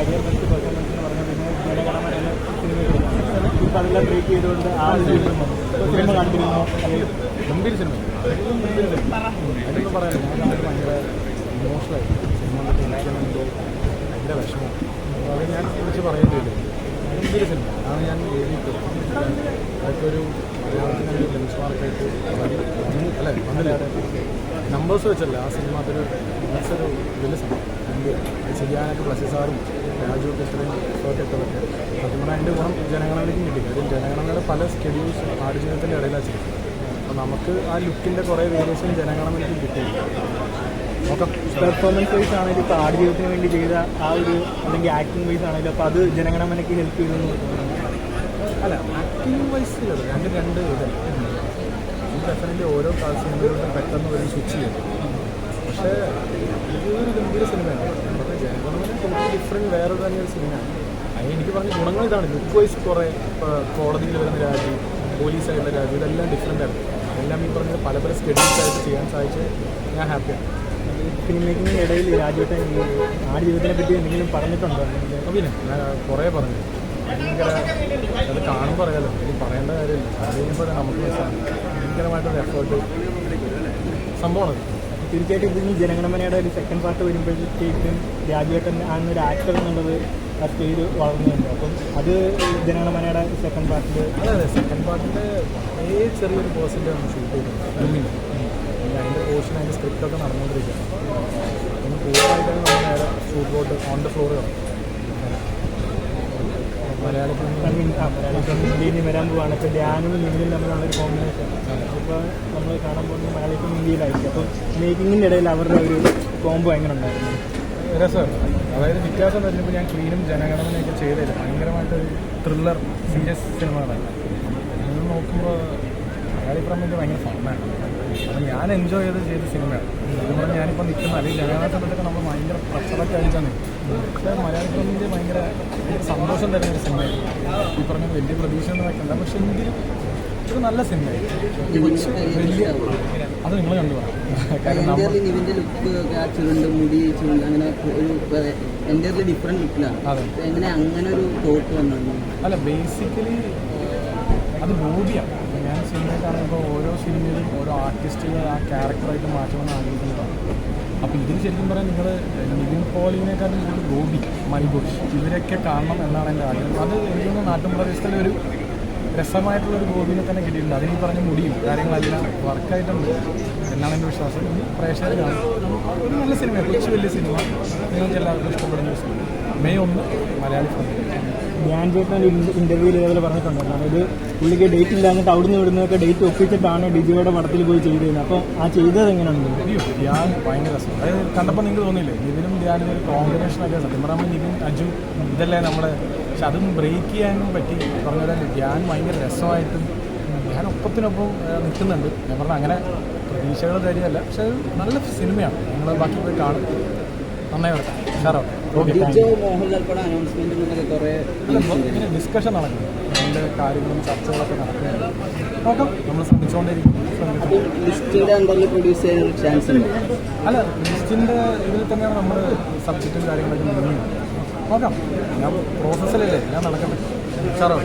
Career best performance എന്ന് പറഞ്ഞാൽ പിന്നെ മേലകടമ എന്ന സിനിമ ഇപ്പം അതെല്ലാം ബ്രേക്ക് ചെയ്തുകൊണ്ട് ആ സിനിമ സിനിമ കണ്ടിരുന്നു? ഗംഭീര സിനിമ അതൊന്നും പറയാനില്ല. ഞാൻ കണ്ടിട്ട് ഭയങ്കര ഇമോഷണലായി സിനിമ കണ്ടിട്ട് ഭയങ്കര വിഷമം. അത് ഞാൻ കുറിച്ച് പറയേണ്ടി വരും ഗംഭീര സിനിമ അതാണ് ഞാൻ എഴുതിയിട്ട് അതൊക്കെ ഒരു മലയാളത്തിന് ഒരു ബെഞ്ച് മാർക്കായിട്ട് അല്ലേ വന്നില്ല. നമ്പേഴ്സ് വെച്ചല്ല. ആ സിനിമ അതൊരു മനസ്സൊരു വലിയ സംഭവം അത് ചെയ്യാനായിട്ട് പ്ലസ് സാറും രാജു ഒക്കെ ഇത്രയും ഇട്ടതൊക്കെ സത്യം പറഞ്ഞാൽ അതിന്റെ ഗുണം ജനങ്ങളിലേക്ക് കിട്ടി. കാര്യം ജനഗണനയുടെ പല സ്കെഡ്യൂൾസ് ആടുജീവിതത്തിന്റെ ഇടയിലാണ് ചെയ്തത് അപ്പോൾ നമുക്ക് ആ ലുക്കിന്റെ കുറേ വേരിയേഷൻ എനിക്ക് കിട്ടി. നമുക്ക് പെർഫോമൻസ് വൈസ് ആണെങ്കിലും ഇപ്പോൾ ആടുജീവിതത്തിന് വേണ്ടി ചെയ്ത ആ ഒരു അല്ലെങ്കിൽ ആക്ടിങ് വൈസ് ആണെങ്കിലും അപ്പോൾ അത് ജനഗണമനയ്ക്ക് ഹെൽപ്പ് ചെയ്തെന്ന് അല്ല ആക്ടിങ് വൈസ് രണ്ട് രണ്ട് ഇതല്ല ഡെഫിനറ്റ്ലി ഓരോ സിനിമകളിലും പെട്ടെന്ന് ഒരു സ്വിച്ച് ചെയ്യും പക്ഷേ ഇതൊരു ഗംഭീര സിനിമയാണ് ഞാൻ പറഞ്ഞ ജനഗണമന ടോട്ടലി ഡിഫറെന്റ് വേറെ തന്നെ ഒരു സിനിമയാണ് അതിന് എനിക്ക് പറഞ്ഞ ഗുണങ്ങൾ ഇതാണ്. ലുക്ക് വൈസ് കുറേ കോടതിയിൽ വരുന്ന രാജ്യം പോലീസായിട്ടുള്ള രാജ്യം ഇതെല്ലാം ഡിഫറെന്റ് ആണ്. എല്ലാം ഈ പറഞ്ഞ പല പല സ്കെഡ്യൂൾസ് ആയിട്ട് ചെയ്യാൻ സാധിച്ച് ഞാൻ ഹാപ്പിയാണ് ഇടയിൽ രാജുവേട്ടൻ ആ ജീവിതത്തിനെ പറ്റി എന്തെങ്കിലും പറഞ്ഞിട്ടുണ്ടോ? പിന്നെ ഞാൻ കുറേ പറഞ്ഞു. ഭയങ്കര അത് കാണുമ്പോൾ പറയാലോ എനിക്ക് പറയേണ്ട കാര്യമില്ല. അത് കഴിയുമ്പോൾ നമുക്ക് ഭയങ്കരമായിട്ടൊരു എഫേർട്ട് സംഭവമാണ്. തീർച്ചയായിട്ടും ഇതിന് ജനഗണമനയുടെ ഒരു സെക്കൻഡ് പാർട്ട് വരുമ്പോഴത്തേക്കും രാജുവേട്ടൻ ആണെന്നൊരു ആക്ടർ എന്നുള്ളത് ആ സ്റ്റേജ് വളർന്നുണ്ട് അപ്പം അത് ജനഗണമനയുടെ സെക്കൻഡ് പാർട്ടിൽ അതെ അതെ. സെക്കൻഡ് പാർട്ടിൽ വളരെ ചെറിയൊരു പേഴ്സന്റെ ആണ് ഷൂട്ട് ചെയ്തത്. അതിന്റെ പോർഷൻ അതിന്റെ സ്ക്രിപ്റ്റൊക്കെ നടന്നുകൊണ്ടിരിക്കുകയാണ്. പൂർണമായിട്ട് നമ്മൾ നേരെ shoot boat on the floor മലയാളത്തിൽ വരാൻ പോവാണ്. ഇപ്പോൾ ധ്യാനും നിവിനും തമ്മിലുള്ള ഒരു കോമ്പിനേഷൻ ഇപ്പോൾ നമ്മൾ കാണാൻ പോകുന്നത് മലയാളിക്കും ഇന്ത്യയിലായിരിക്കും. അപ്പോൾ മേക്കിങ്ങിന്റെ ഇടയിൽ അവരുടെ ഒരു കോംബോ എങ്ങനെ ഉണ്ടായിരുന്നു? അതായത് വ്യത്യാസം വെച്ചപ്പോൾ ഞാൻ ക്ലീനും ജനഗണമനയൊക്കെ ചെയ്തില്ല ഭയങ്കരമായിട്ടൊരു ത്രില്ലർ സീരിയസ് സിനിമകളല്ല ഇത് നോക്കുമ്പോൾ മലയാളി പ്രമേയം ഭയങ്കര ഫണ്ണാണ് അപ്പം ഞാൻ എൻജോയ് ചെയ്ത് ചെയ്ത സിനിമയാണ് അതുകൊണ്ട് ഞാനിപ്പോൾ നിൽക്കുന്ന അല്ലെങ്കിൽ ജനഗണന സമയത്തൊക്കെ നമ്മൾ ഭയങ്കര പ്രഷറൊക്കെ അടിച്ചാണ് പക്ഷേ മലയാളി പ്രമേയം ഭയങ്കര സന്തോഷം തരുന്ന ഒരു സിനിമയായിരുന്നു ഈ പറഞ്ഞ വലിയ പ്രതീക്ഷ ഒന്നും വെക്കണ്ട പക്ഷെ എങ്കിലും ഒരു നല്ല സിനിമയായിരുന്നു വലിയ അത് നിങ്ങൾ കണ്ടു ലുക്ക് ചുരുണ്ട് മുടി ചുരുണ്ട് അങ്ങനെ ഒരു ലുക്കിലാണ് എങ്ങനെ അങ്ങനെ ഒരു തോട്ട് വന്നു? അല്ല ബേസിക്കലി അത് ബോഡിയാണ് ഞാൻ സിനിമയിൽ കാണുമ്പോൾ ഓരോ സിനിമയിലും ഓരോ ആർട്ടിസ്റ്റുകൾ ആ ക്യാരക്ടറായിട്ട് മാറ്റണമെന്ന് ആഗ്രഹിക്കുന്നതാണ്. അപ്പോൾ ഇതിൽ ശരിക്കും പറയാൻ നിങ്ങൾ നിവിൻ പോളിനെക്കാട്ടും കൂടുതൽ ഗോപി മൈബോഷ് ഇവരൊക്കെ കാണണം എന്നാണ് എന്റെ ആഗ്രഹം. അത് എനിക്ക് തോന്നുന്നു നാട്ടിൻ പ്രദേശത്തിലെ ഒരു രസമായിട്ടുള്ളൊരു ഗോപിനെ തന്നെ കിട്ടിയിട്ടുണ്ട്. അതിന് പറഞ്ഞ മുടിയും കാര്യങ്ങളെല്ലാം വർക്കായിട്ടുണ്ട് എന്നാണ് എന്റെ വിശ്വാസം. ഇനി പ്രേക്ഷകർ കാണും. ഒരു നല്ല സിനിമയാണ്. കൊച്ചു വലിയ സിനിമ. നിങ്ങൾക്ക് എല്ലാവർക്കും ഇഷ്ടപ്പെടുന്ന സിനിമ. മെയ് ഒന്ന് മലയാളി ഫിലിം. ധ്യാൻ ചേട്ടൻ ഇന്റർവ്യൂവിൽ ഇതേപോലെ പറഞ്ഞിട്ടുണ്ടായിരുന്നു അതായത് പുള്ളിക്ക് ഡേറ്റ് ഇല്ലാഞ്ഞിട്ട് അവിടുന്ന് ഇവിടുന്നൊക്കെ ഡേറ്റ് ഒപ്പിച്ചിട്ടാണ് ഡിജിയുടെ പടത്തിൽ പോയി ചെയ്തിരുന്നത് അപ്പോൾ ആ ചെയ്തത് എങ്ങനെയാണ് അയ്യോ ധ്യാൻ ഭയങ്കര രസം. അതായത് കണ്ടപ്പോൾ നിങ്ങൾക്ക് തോന്നിയില്ലേ? നിവിനും ധ്യാനും ഒരു കോമ്പിനേഷൻ സത്യം പറയുമ്പോൾ നിവിൻ അജു ഇതല്ലേ നമ്മുടെ പക്ഷെ അതും ബ്രേക്ക് ചെയ്യാനും പറ്റി. പറഞ്ഞാൽ ധ്യാൻ ഭയങ്കര രസമായിട്ടും ഞാൻ ഒപ്പത്തിനൊപ്പം നിൽക്കുന്നുണ്ട്. ഞാൻ പറഞ്ഞ അങ്ങനെ പ്രതീക്ഷകൾ തരികയല്ല പക്ഷെ നല്ല സിനിമയാണ്. നിങ്ങൾ ബാക്കി പോയി കാണും. നന്നായി വരട്ടെ. ഇങ്ങനെ ഡിസ്കഷൻ നടക്കുന്നു അതിന്റെ കാര്യങ്ങളും ചർച്ചകളൊക്കെ നടക്കുന്നുണ്ട് നോക്കാം നമ്മൾ ശ്രമിച്ചുകൊണ്ടിരിക്കും അല്ല ലിസ്റ്റിന്റെ ഇതിൽ തന്നെയാണ് നമ്മൾ സബ്ജക്റ്റും കാര്യങ്ങളൊക്കെ നീങ്ങുന്നത് നോക്കാം ഞാൻ പ്രോസസ്സിലല്ലേ ഞാൻ നടക്കട്ടെ. സാറോ